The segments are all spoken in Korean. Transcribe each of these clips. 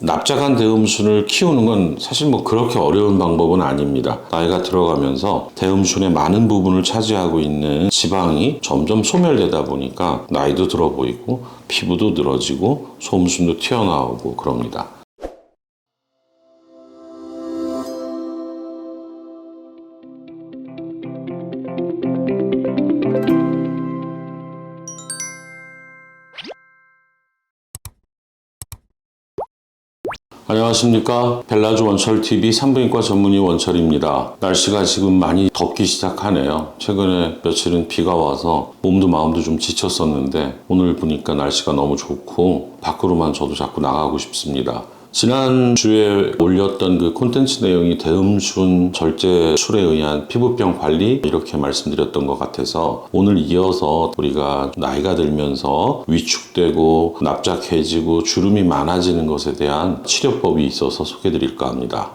납작한 대음순을 키우는 건 사실 뭐 그렇게 어려운 방법은 아닙니다. 나이가 들어가면서 대음순의 많은 부분을 차지하고 있는 지방이 점점 소멸되다 보니까 나이도 들어 보이고 피부도 늘어지고 소음순도 튀어나오고 그럽니다. 안녕하십니까. 벨라조 원철TV 산부인과 전문의 원철입니다. 날씨가 지금 많이 덥기 시작하네요. 최근에 며칠은 비가 와서 몸도 마음도 좀 지쳤었는데 오늘 보니까 날씨가 너무 좋고 밖으로만 저도 자꾸 나가고 싶습니다. 지난주에 올렸던 그 콘텐츠 내용이 대음순 절제술에 의한 피부병 관리 이렇게 말씀드렸던 것 같아서 오늘 이어서 우리가 나이가 들면서 위축되고 납작해지고 주름이 많아지는 것에 대한 치료법이 있어서 소개해 드릴까 합니다.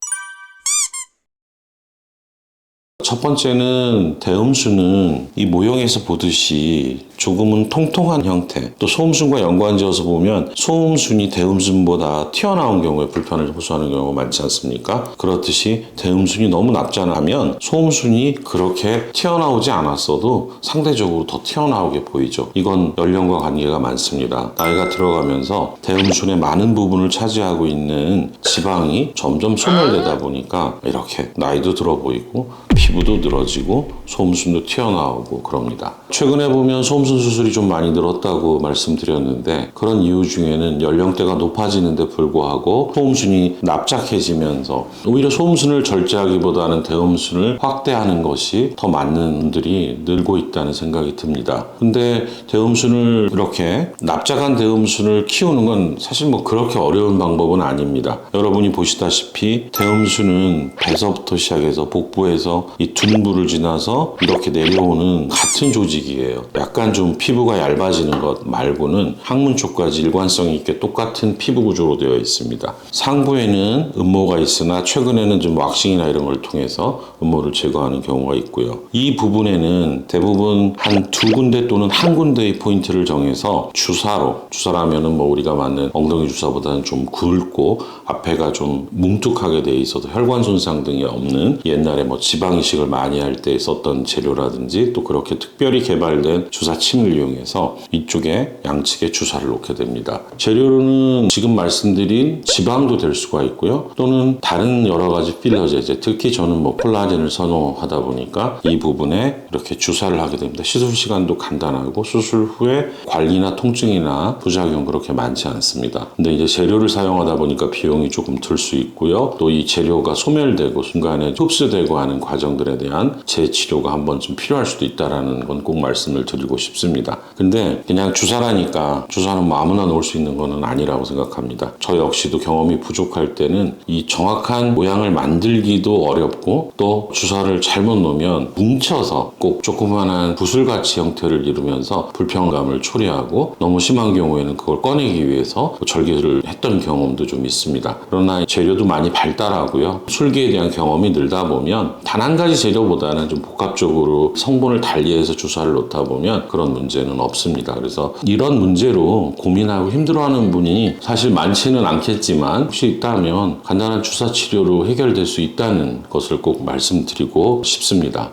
첫 번째는 대음수는 이 모형에서 보듯이 조금은 통통한 형태 또 소음순과 연관지어서 보면 소음순이 대음순보다 튀어나온 경우에 불편을 호소하는 경우가 많지 않습니까? 그렇듯이 대음순이 너무 납작하면 소음순이 그렇게 튀어나오지 않았어도 상대적으로 더 튀어나오게 보이죠. 이건 연령과 관계가 많습니다. 나이가 들어가면서 대음순의 많은 부분을 차지하고 있는 지방이 점점 소멸되다 보니까 이렇게 나이도 들어 보이고 피 부도 늘어지고 소음순도 튀어나오고 그럽니다. 최근에 보면 소음순 수술이 좀 많이 늘었다고 말씀드렸는데 그런 이유 중에는 연령대가 높아지는데 불구하고 소음순이 납작해지면서 오히려 소음순을 절제하기보다는 대음순을 확대하는 것이 더 맞는 분들이 늘고 있다는 생각이 듭니다. 근데 대음순을 이렇게 납작한 대음순을 키우는 건 사실 뭐 그렇게 어려운 방법은 아닙니다. 여러분이 보시다시피 대음순은 배서부터 시작해서 복부에서 이 둔부를 지나서 이렇게 내려오는 같은 조직이에요. 약간 좀 피부가 얇아지는 것 말고는 항문 쪽까지 일관성 있게 똑같은 피부 구조로 되어 있습니다. 상부에는 음모가 있으나 최근에는 좀 왁싱이나 이런 걸 통해서 음모를 제거하는 경우가 있고요. 이 부분에는 대부분 한 두 군데 또는 한 군데의 포인트를 정해서 주사로 주사라면은 뭐 우리가 맞는 엉덩이 주사보다는 좀 굵고 앞에가 좀 뭉툭하게 돼 있어서 혈관 손상 등이 없는 옛날에 뭐 지방 이식을 많이 할 때 썼던 재료라든지 또 그렇게 특별히 개발된 주사 침을 이용해서 이쪽에 양측에 주사를 놓게 됩니다. 재료로는 지금 말씀드린 지방도 될 수가 있고요. 또는 다른 여러 가지 필러 제제, 특히 저는 뭐 콜라겐을 선호하다 보니까 이 부분에 이렇게 주사를 하게 됩니다. 시술 시간도 간단하고 수술 후에 관리나 통증이나 부작용 그렇게 많지 않습니다. 근데 이제 재료를 사용하다 보니까 비용이 조금 들 수 있고요. 또 이 재료가 소멸되고 순간에 흡수되고 하는 과정 들에 대한 재치료가 한 번쯤 필요할 수도 있다라는 건 꼭 말씀을 드리고 싶습니다. 근데 그냥 주사라니까 주사는 뭐 아무나 놓을 수 있는 거는 아니라고 생각합니다. 저 역시도 경험이 부족할 때는 이 정확한 모양을 만들기도 어렵고 또 주사를 잘못 놓으면 뭉쳐서 꼭 조그만한 구슬같이 형태를 이루면서 불편감을 초래하고 너무 심한 경우에는 그걸 꺼내기 위해서 절개를 했던 경험도 좀 있습니다. 그러나 재료도 많이 발달하고요. 술기에 대한 경험이 늘다 보면 단한 가지 재료보다는 좀 복합적으로 성분을 달리해서 주사를 놓다 보면 그런 문제는 없습니다. 그래서 이런 문제로 고민하고 힘들어하는 분이 사실 많지는 않겠지만 혹시 있다면 간단한 주사 치료로 해결될 수 있다는 것을 꼭 말씀드리고 싶습니다.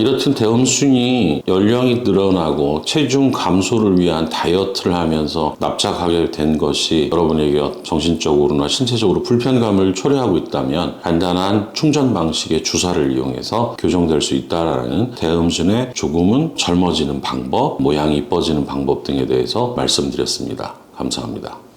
이렇듯 대음순이 연령이 늘어나고 체중 감소를 위한 다이어트를 하면서 납작하게 된 것이 여러분에게 정신적으로나 신체적으로 불편감을 초래하고 있다면 간단한 충전 방식의 주사를 이용해서 교정될 수 있다라는 대음순의 조금은 젊어지는 방법, 모양이 이뻐지는 방법 등에 대해서 말씀드렸습니다. 감사합니다.